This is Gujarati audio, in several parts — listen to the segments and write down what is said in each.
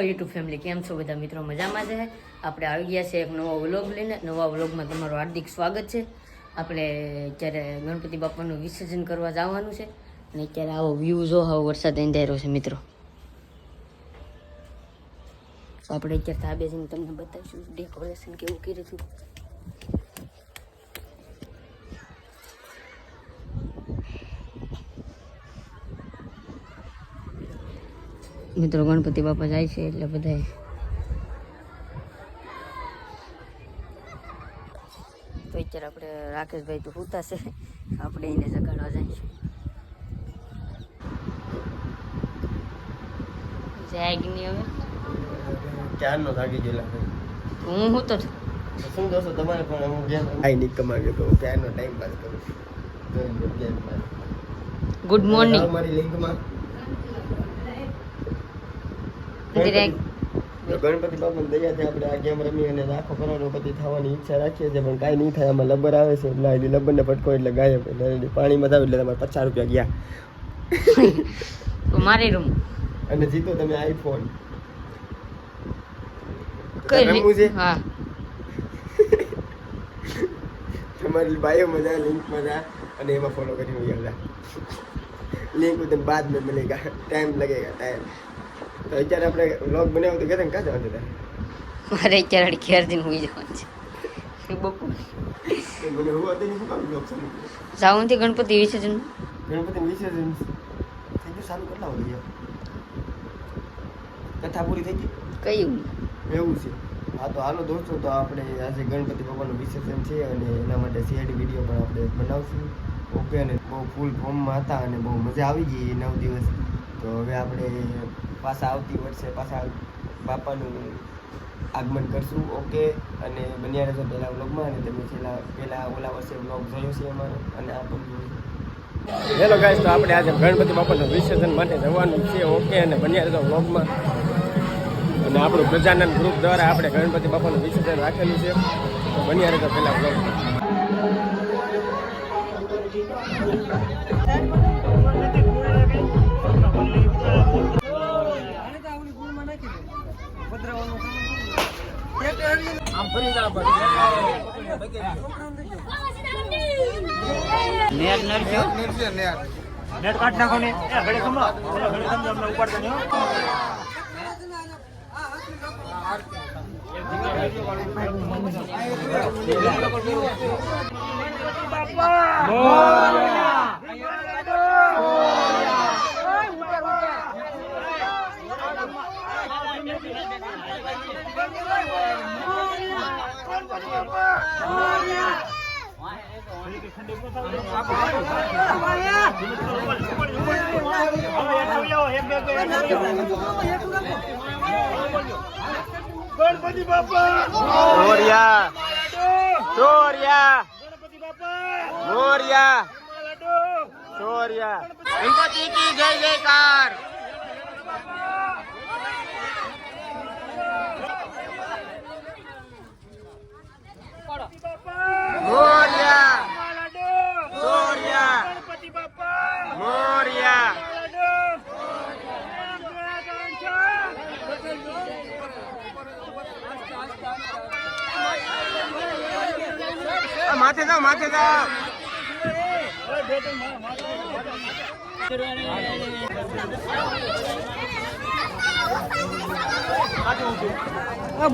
યુટ્યુબ ફેમિલી કેમ છો? બધા મિત્રો મજામાં છે? આપણે આવી ગયા છે એક નવો વ્લોગ લઈને. નવા વ્લોગમાં તમારું હાર્દિક સ્વાગત છે. આપણે અત્યારે ગણપતિ બાપાનું વિસર્જન કરવા જવાનું છે, અને અત્યારે આવો વ્યૂ જો, આવો વરસાદ અંધારો છે મિત્રો. આપણે અત્યારે ધાબે જઈને તમને બતાવીશું ડેકોરેશન કેવું કર્યું હતું. મિત્રો ગણપતિ બાપા જાય છે એટલે બધા તો અત્યારે આપણે રાકેશભાઈ તો હોતા છે. આપણે એને જગાડવા જઈશું જાગની હવે? ક્યારનો થાકી ગયેલા છે. હું હું તો શું દોસ્તો તમારે પણ હું જેમ આઈ ની કમાવ્યો કહું ક્યારનો ટાઈમ પાસ કરું. ગુડ મોર્નિંગ મારી લિંકમાં ગણપતિ બાપા આપણે આ ગેમ રમી અને લાખો કરોડોપતિ થવાની ઈચ્છા રાખીએ છીએ પણ કાંઈ નહીં થાય આમાં લબર આવે છે એટલે એટલે લબરને પટકો એટલે ગાયબ એટલે પાણીમાં જાવ એટલે તમારે પચાસ રૂપિયા ગયા. અને જીતો તમે આઈફોન. રમવું છે હા. તમારી બાયો મજા લિંક મજા અને એમાં ફોલો કરીને ગયા લિંક ઉતમ બાદ મેં મળેગા ટાઈમ લગેગા ટાઈમ તો અત્યારે આપણે વ્લોગ બનાવ્યો તો કહેતા કાં જવાનું હતા મારે અત્યારે ઘેર જઈને હોઈ જવાનું છે. બપોરથી ગણપતિ વિસર્જન? ગણપતિ વિસર્જન? થઈ ગયું? સારું કેટલા વાગે કથા પૂરી થઈ ગઈ? કયું એવું છે. હા તો હાલો દોસ્તો તો આપણે આજે ગણપતિ બાપાનું વિસર્જન છે અને એના માટે સીઆઈડી વીડિયો પણ આપણે બનાવશું. ઓકે અને બહુ ફૂલ ફોર્મમાં હતા અને બહુ મજા આવી ગઈ નવ દિવસ. તો હવે આપણે પાછા આવતી વર્ષે પાછા બાપાનું આગમન કરશું ઓકે અને બન્યા રહેશો પહેલાં વ્લોગમાં, અને તમે છેલ્લા, પહેલાં ઓલા વર્ષે વ્લોગ જોયો છે અમારો, અને આ પણ હેલો ગાઈસ તો આપણે આજે ગણપતિ બાપાનું વિસર્જન માટે જવાનું છે ઓકે અને બન્યા રહેશો વ્લોગમાં. અને આપણું પ્રજાનંદ ગ્રુપ દ્વારા આપણે ગણપતિ બાપાનું વિસર્જન રાખેલું છે. તો બન્યા રહેશો પહેલાં બ્લોગ નેટ નેટ કાઢ નાખો ને. એ ઘડે ખમો ઘડે ખમો અમને ઉપાડતા નહીં હો. ગણપતિ બાપા મોરિયા ચોરિયા ગણપતિ બાપા મોરિયા ચોરિયા ગણપતિ જય જયકાર મોરિયા લાડો ચોરિયા ગણપતિ બાપા મોરિયા લાડો આ માથે જાઓ માથે જાઓ. આ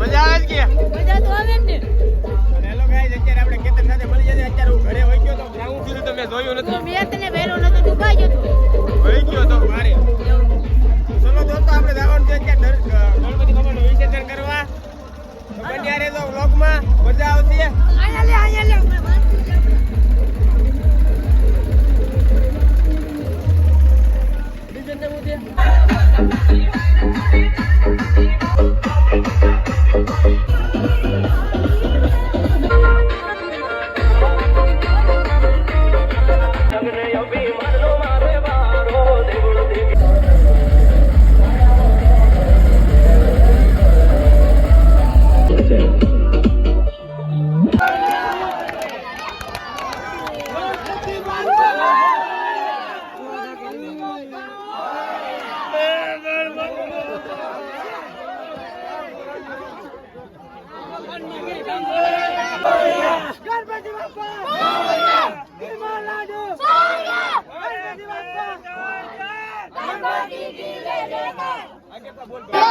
મજા આવે છે મજા તો આવે ને. હેલો ગાઈસ અત્યારે આપણે કેતન સાથે મળી જશે અત્યારે હું ઘરે વહી ગયો તો ગ્રાઉન્ડ સુધી તમે જોયું નથી. મેં તને વહેલો નતો દુખાઈ ગયો તો. વહી ગયો તો મારે. ચલો દોસ્તો આપણે જવાનું છે અત્યારે ગણપતિ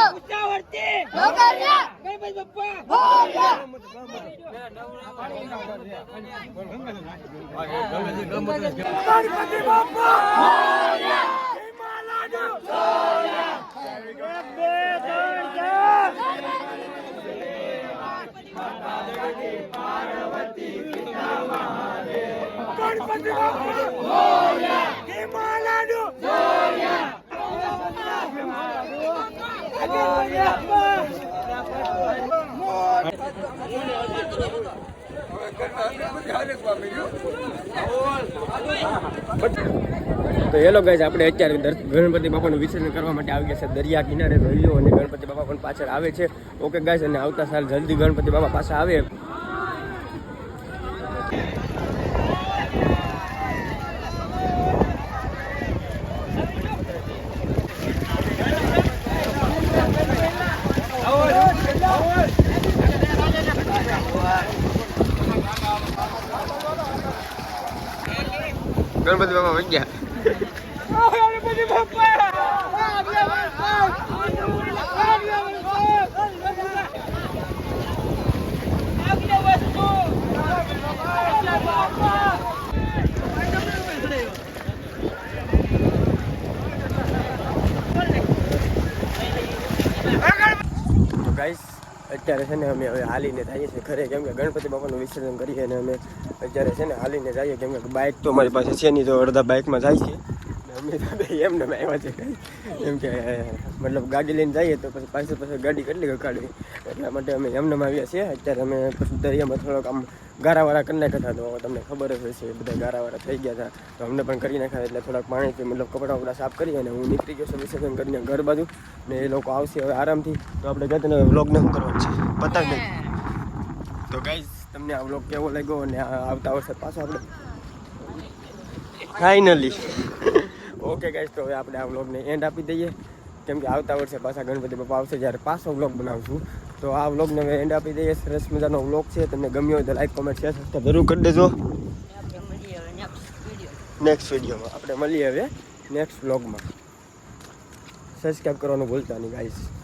ઉચ્ચાવર્તી ગણપતિ બાપ્પા ગણપતિ બાપ્પા પાર્વતી પિતા મહાદેવ ગણપતિ બાપા! ગોયા તો હેલો ગાઈઝ આપણે અત્યારે ગણપતિ બાપાનું વિસર્જન કરવા માટે આવી ગયા છે દરિયા કિનારે રહ્યો અને ગણપતિ બાપા પણ પાછળ આવે છે. ઓકે ગાઈઝ અને આવતા સાલ જલ્દી ગણપતિ બાપા પાછા આવે ગણપતિ બાપા વહી ગયા તો ગાઈસ અત્યારે છે ને અમે હવે હાલીને જઈએ છીએ ઘરે. કેમ કે ગણપતિ બાપાનું વિસર્જન કરીએ અને અમે અત્યારે છે ને હાલીને જઈએ. કેમ કે બાઇક તો અમારી પાસે છે નહીં, તો અડધા બાઇકમાં જાય છે. અમે તો એમ આવ્યા છે. એમ કે મતલબ ગાડી લઈને જઈએ તો પછી પાછળ પાછળ ગાડી કેટલી કાઢવી એટલા માટે અમે એમને આવ્યા છીએ. અત્યારે અમે પછી દરિયામાં થોડોક આમ ગારાવાળા કરી નાખ્યા તો તમને ખબર જ હશે બધા ગારાવાળા થઈ ગયા હતા. તો અમને પણ કરી નાખ્યા એટલે થોડાક પાણીથી મતલબ કપડાં વપડા સાફ કરી અને હું નીકળી ગયો છું વિસર્જન કરીને ઘર બાજુ. ને એ લોકો આવશે હવે આરામથી. તો આપણે ગતને વ્લોગને શું કરવાનું છે? પતંગ તો ગાઈઝ, તમને આ વ્લોગ કેવો લાગ્યો? અને આવતા વર્ષે પાછો આપણે. ફાઇનલી ઓકે ગાઈઝ તો હવે આપણે આ વ્લોગને એન્ડ આપી દઈએ. કેમ કે આવતા વર્ષે પાછા ગણપતિ બાપા આવશે જ્યારે પાછો વ્લોગ બનાવશું. તો આ વ્લોગને હવે એન્ડ આપી દઈએ. સરસ મજાનો વ્લોગ છે. તમને ગમ્યો હોય તો લાઈક કોમેન્ટ શેર સબસ્ક્રાઈબ જરૂર કરી દેજો. નેક્સ્ટ વિડીયોમાં આપણે મળીએ હવે નેક્સ્ટ વ્લોગમાં સબસ્ક્રાઈબ કરવાનું ભૂલતા નહીં ગાઈઝ